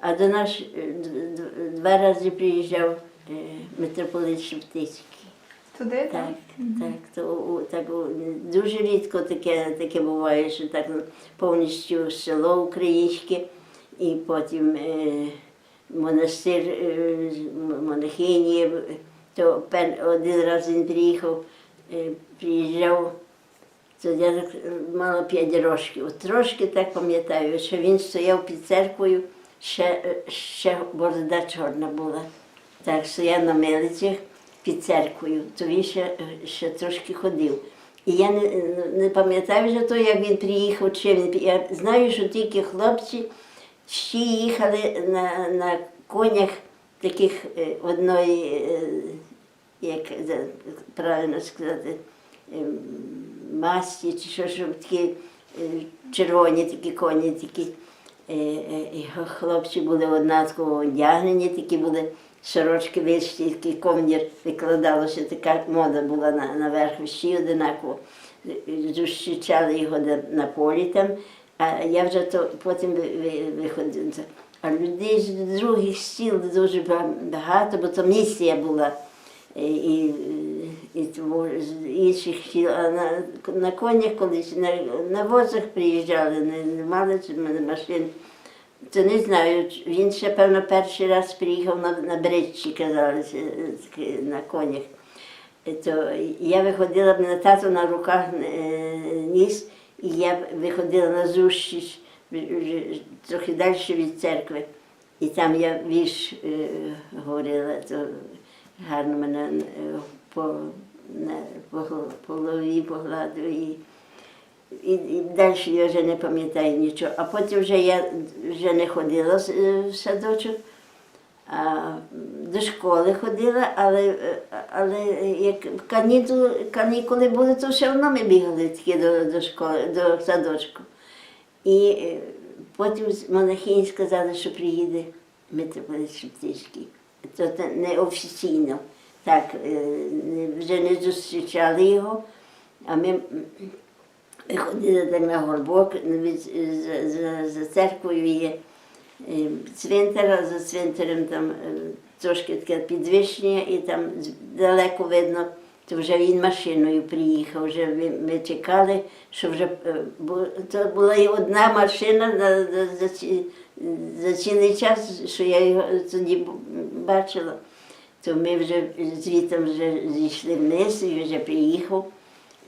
А до нас е, два рази приїжджав е, митрополит Шептицький. Туди, Так, так, то так дуже рідко таке, таке буває, що так повністю село українське, і потім е, монастир е, монахині. То пер, один раз він приїхав, е, приїжджав, то я так е, мала п'ять років. Трошки так пам'ятаю, що він стояв під церквою, ще, е, ще борода чорна була. Так, стояв на милицях під церквою, то він ще, е, ще трошки ходив. І я не, не пам'ятаю вже то, як він приїхав, чи він. Я знаю, що тільки хлопці всі їхали на, на конях таких е, одної, е, як правильно сказати, ем, масті, чи що, щоб такі е, червоні такі коні, такі е, е, хлопці були однаково одягнені, такі були сорочки вищі, такий комір викладалося, така мода була на, наверх, всі одинаково. Зустрічали його на, полі там, а я вже то потім ви- ви- виходила. А людей з других сіл дуже багато, бо то місія була. І, і, інших сіл, а на, на конях колись, на, на возах приїжджали, не, не мали машин. То не знаю, він ще, певно, перший раз приїхав на, на бричці, казали, е, на конях. Е, То я виходила б на тато на руках е, ніс, і я виходила на зустріч вже- вже трохи далі від церкви. І там я вірш е, говорила, то гарно мене е, по, по, по голові погладив. І, і, і далі я вже не пам'ятаю нічого. А потім вже я вже не ходила е, в садочок, а до школи ходила, але, е, але як канікули, канікули були, то все одно ми бігали такі до, до школи, до садочку. І е, потім з монахині сказали, що приїде митрополит Шептицький. Те- неофіційно. Так, вже не зустрічали його, а ми ходили так на горбок, за, за, за церквою є цвинтар, а за цвинтарем там трошки таке підвищення, і там далеко видно, то вже він машиною приїхав. Вже ми, ми чекали, що вже то була і одна машина на, на, за, ці- за цілий час, що я його тоді бачила. То ми вже звідти вже зійшли вниз, і вже приїхав.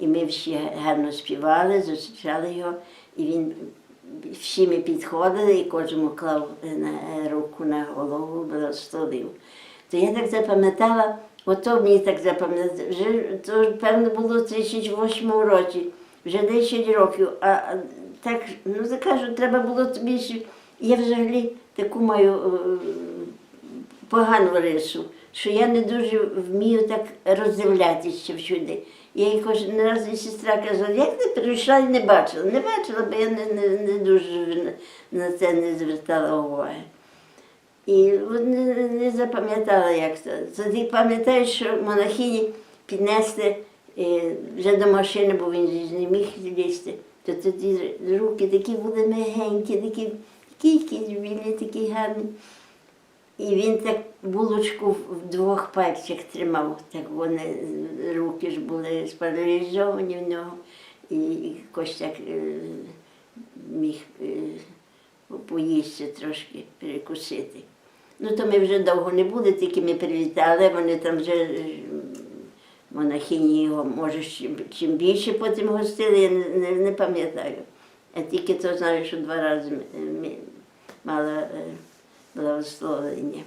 І ми всі гарно співали, зустрічали його, і він всі ми підходили, і кожному клав на руку на голову, благословив. То я так запам'ятала, ото мені так запам'ятала, вже то певно було в 38 році, вже 10 років, а так, ну кажу, треба було тобі. Я взагалі таку маю е, погану рису, що я не дуже вмію так роздивлятися всюди. Я їй кожен раз і сестра казала, як ти прийшла і не бачила. Не бачила, бо я не, не, не дуже на- це не звертала уваги. І не, не запам'ятала, як це. Тоді пам'ятаю, що монахині піднесли е, вже до машини, бо він не міг злізти. То тоді руки такі були мягенькі, такі, такі білі, такі гарні. І він так булочку в двох пальцях тримав, так вони руки ж були спаралізовані в нього, і якось так е, міг е, поїсти трошки, перекусити. Ну, то ми вже довго не були, тільки ми привітали, вони там вже е, монахині його, може, чим більше потім гостили, я не, не, не пам'ятаю. Я тільки то знаю, що два рази ми- ми мала е, благословення.